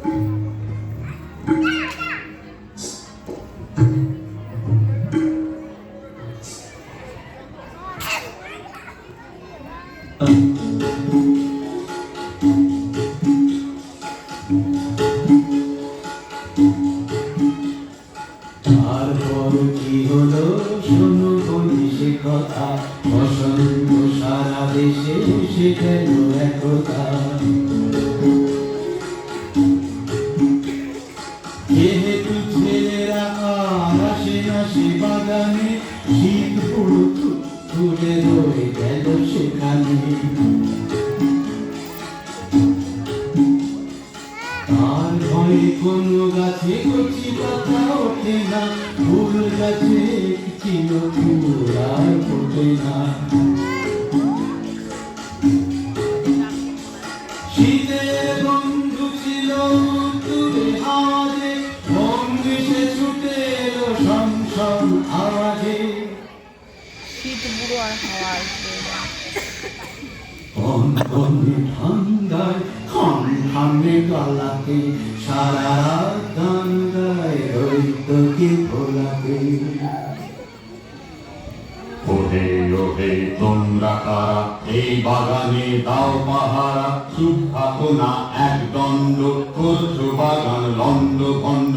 তারপর কি হলো শোনো বলি সে কথা সারা দেশে এসে গেল একতা তুলে রয়ে গেল সেখানে। তার ভয়ে কোনো গাছে কচি পাতা ওঠে না, ফুল গাছে চির ফুল আর ফোটে না। ঠান্ডায় খান খানে গলাতে সারা গান গায় রৈতকে ভোলাতে। ওহে ওহে তোমরা কারা এই বাগানে দাও পাহারা চুপ থাকো না এক দণ্ড করছ বাগান লন্ড ভণ্ড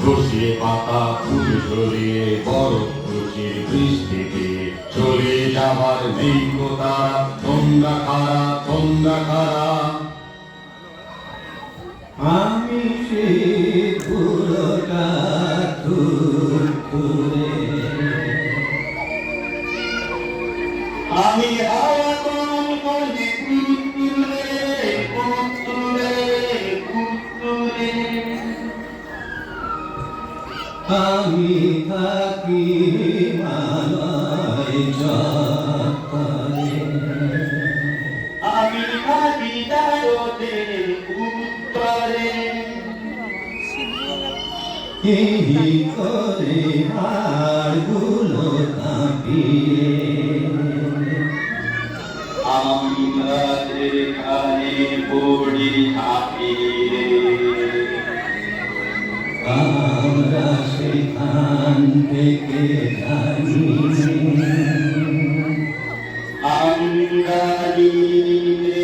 খসিয়ে পাতা ফুল ঝরিয়ে বড় খুশির বৃষ্টিতে চলে যাবার নেই তারা, তোমরা খারা তোমরা খারা আমি সে থাকি মালায় যাত্রায় আমি থাকি দারদের উত্তরে পড়ি ঝাঁপিয়ে সেখান থেকে জানি গাড়িতে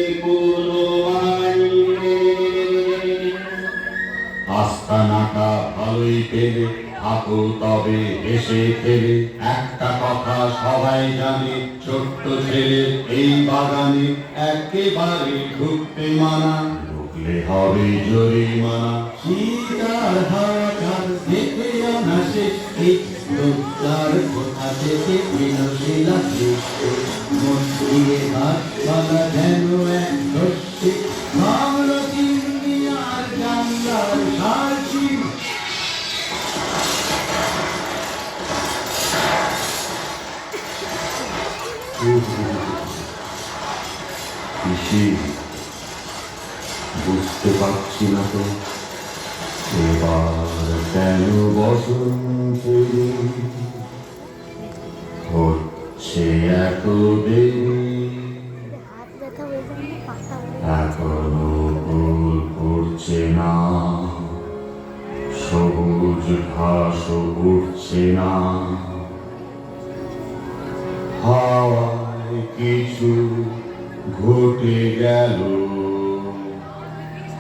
আস্তানাটা ভালোই পেলে থাকো তবে এসে ফেলে একটা কথা সবাই জানে, ছোট্ট ছেলে এই বাগানে একেবারে ঢুকতে মানা। ঢুকলে হবে জরিমানা সীতার হাজার দেখে আনা শেষ এই লোকটার কোথা থেকে পেল শিলা সৃষ্ট মন দিয়ে হাত পালা যেন এক রশ্মি ভাঙল চিমনি আর জানলার সার্থী পিসি বুঝতে পারছি না তো। এবার কেন বসন্ত হচ্ছে এত দেরি এখনও ফুল ফুটছে না। সবুজ ঘাস উঠছে না। হাওয়ায় কিছু ঘটে গেল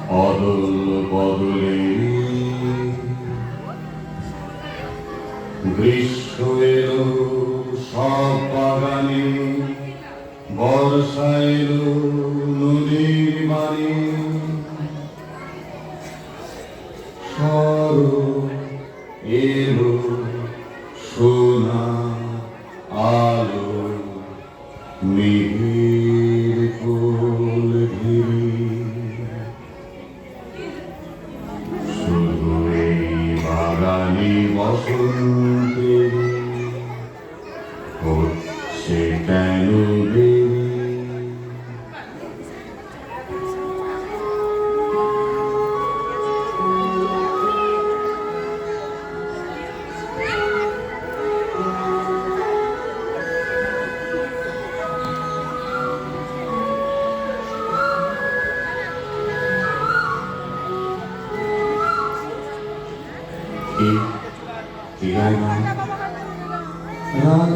অদল বদলে গ্রীষ্ম এলো সব বাগানে। বর্ষা এলো নদীর সর এলো 谁在努力？一，起来吗？啊。